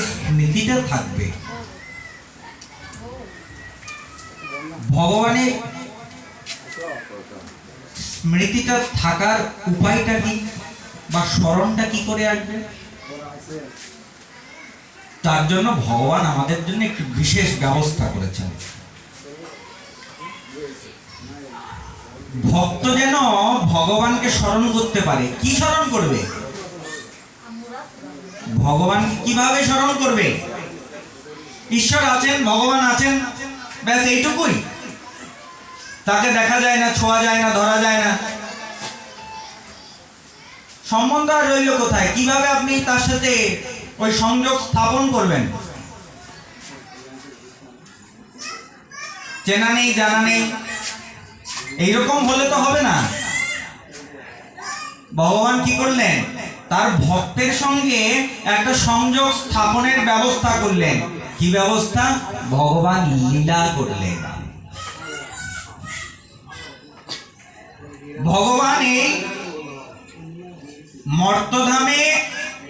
স্মৃতিটা থাকবে। ভগবানের স্মৃতিটা থাকার উপায়টা কি বা স্মরণটা কি করে আসবে? তার জন্য ভগবান আমাদের জন্য একটি বিশেষ ব্যবস্থা করেছেন। ভক্ত যেন ভগবানকে স্মরণ করতে পারে। কি স্মরণ করবে? ভগবানকে কীভাবে স্মরণ করবে? ঈশ্বর আছেন, ভগবান আছেন, ব্যাস এইটুকুই। তাকে দেখা যায় না, ছোঁয়া যায় না, ধরা যায় না। সম্বন্ধ আর রইল কোথায়? কীভাবে আপনি তার সাথে ওই সংযোগ স্থাপন করবেন? চেনা নেই, জানা নেই। এইরকম হলে তো হবে না। ভগবান কি করলেন? তার ভক্তের সঙ্গে একটা সংযোগ স্থাপনের ব্যবস্থা করলেন। কি ব্যবস্থা? ভগবান লীলা করলেন। ভগবান এই মর্তধামে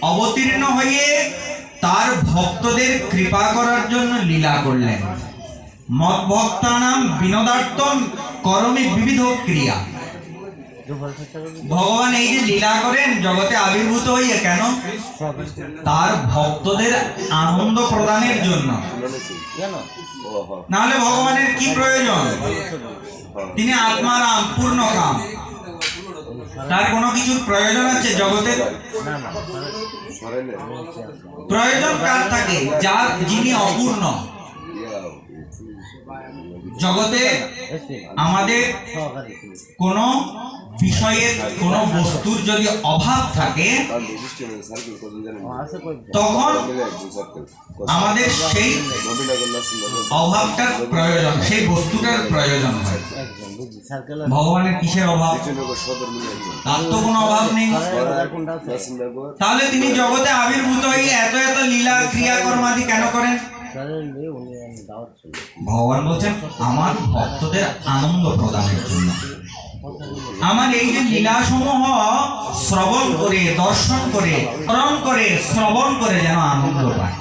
অবতীর্ণ হয়ে তার ভক্তদের কৃপা করার জন্য লীলা করলেন। মত ভক্তানাম বিনোদার্থম করমে বিবিধ ক্রিয়া ভগবান এই যে লীলা করেন, জগতে আবির্ভূত হইয়ে কেন? তার ভক্তদের আনন্দ প্রদানের জন্য। নাহলে ভগবানের কি প্রয়োজন? তিনি আত্মারাম পূর্ণ কাম। তার কোনো কিছুর প্রয়োজন আছে জগতের প্রয়োজন কার থাকে? যার যিনি অপূর্ণ। জগতে আমাদের কোনো বিষয়ের কোনো বস্তুর যদি অভাব থাকে, তখন আমাদের সেই অভাবটার প্রয়োজন, সেই বস্তুটার প্রয়োজন হয়। ভগবানের কিসের অভাব? তার তো কোনো অভাব নেই। তাহলে তিনি জগতে আবির্ভূত হয়ে এত এত লীলা, ক্রিয়াকর্মাদি কেন করেন? ভগবান বলছেন আমার ভক্তদের আনন্দ প্রদানের জন্য। আমার এই যে লীলাসমূহ শ্রবণ করে দর্শন করে স্মরণ করে শ্রবণ করে যেন আনন্দ পায়।